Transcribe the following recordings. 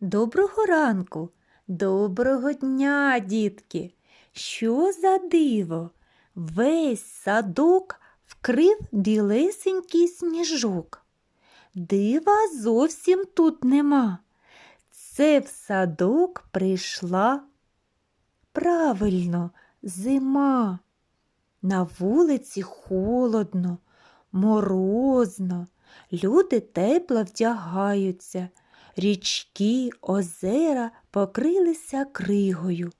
Доброго ранку, доброго дня, дітки. Що за диво? Весь садок вкрив білесенький сніжок. Дива зовсім тут нема. Це в садок прийшла правильно зима. На вулиці холодно, морозно, люди тепло вдягаються, річки, озера покрилися кригою,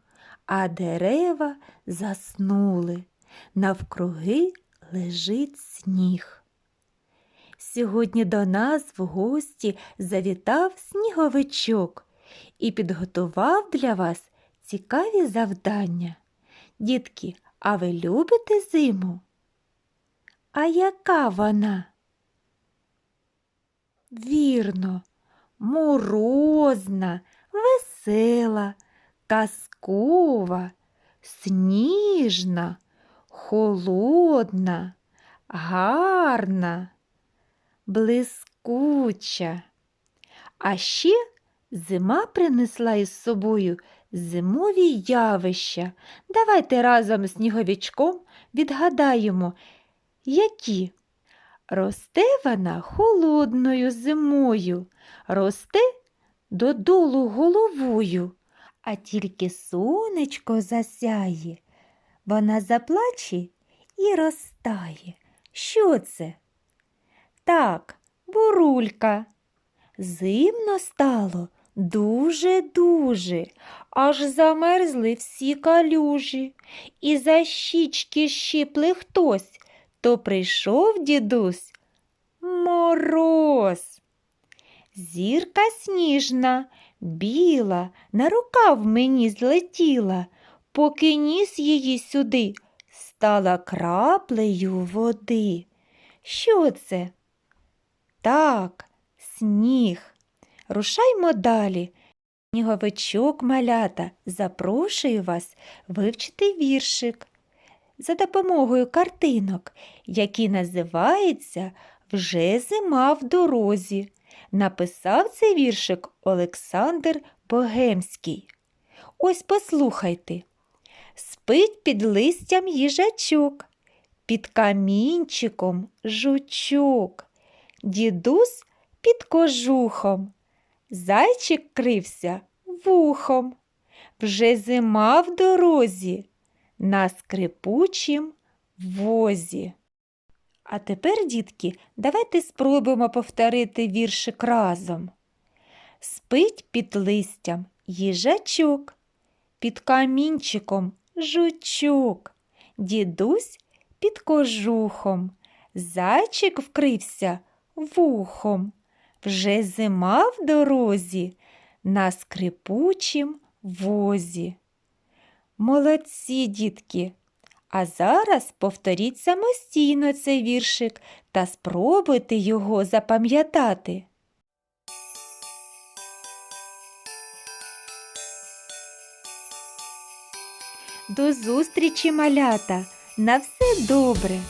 а дерева заснули. Навкруги лежить сніг. Сьогодні до нас в гості завітав сніговичок і підготував для вас цікаві завдання. Дітки, а ви любите зиму? А яка вона? Вірно, морозна, весела, казкова, сніжна, холодна, гарна, блискуча. А ще зима принесла із собою зимові явища. Давайте разом з сніговичком відгадаємо, які. Росте вона холодною зимою, росте додолу головою, а тільки сонечко засяє, вона заплаче і розтає. Що це? Так, бурулька. Зимно стало дуже-дуже, аж замерзли всі калюжі, і за щічки щипли хтось, то прийшов дідусь мороз. Зірка сніжна, біла, на рукав мені злетіла, поки ніс її сюди, стала краплею води. Що це? Так, сніг. Рушаймо далі. Сніговичок малята запрошую вас вивчити віршик за допомогою картинок, які називаються Вже зима в дорозі. Написав цей віршик Олександр Богемський. Ось послухайте. Спить під листям їжачок, під камінчиком жучок, дідусь під кожухом, зайчик крився вухом. Вже зима в дорозі на скрипучім возі. А тепер, дітки, давайте спробуємо повторити віршик разом. Спить під листям їжачок, під камінчиком жучок, дідусь під кожухом, зайчик вкрився вухом. Вже зима в дорозі на скрипучім возі. Молодці, дітки! А зараз повторіть самостійно цей віршик та спробуйте його запам'ятати. До зустрічі, малята! На все добре!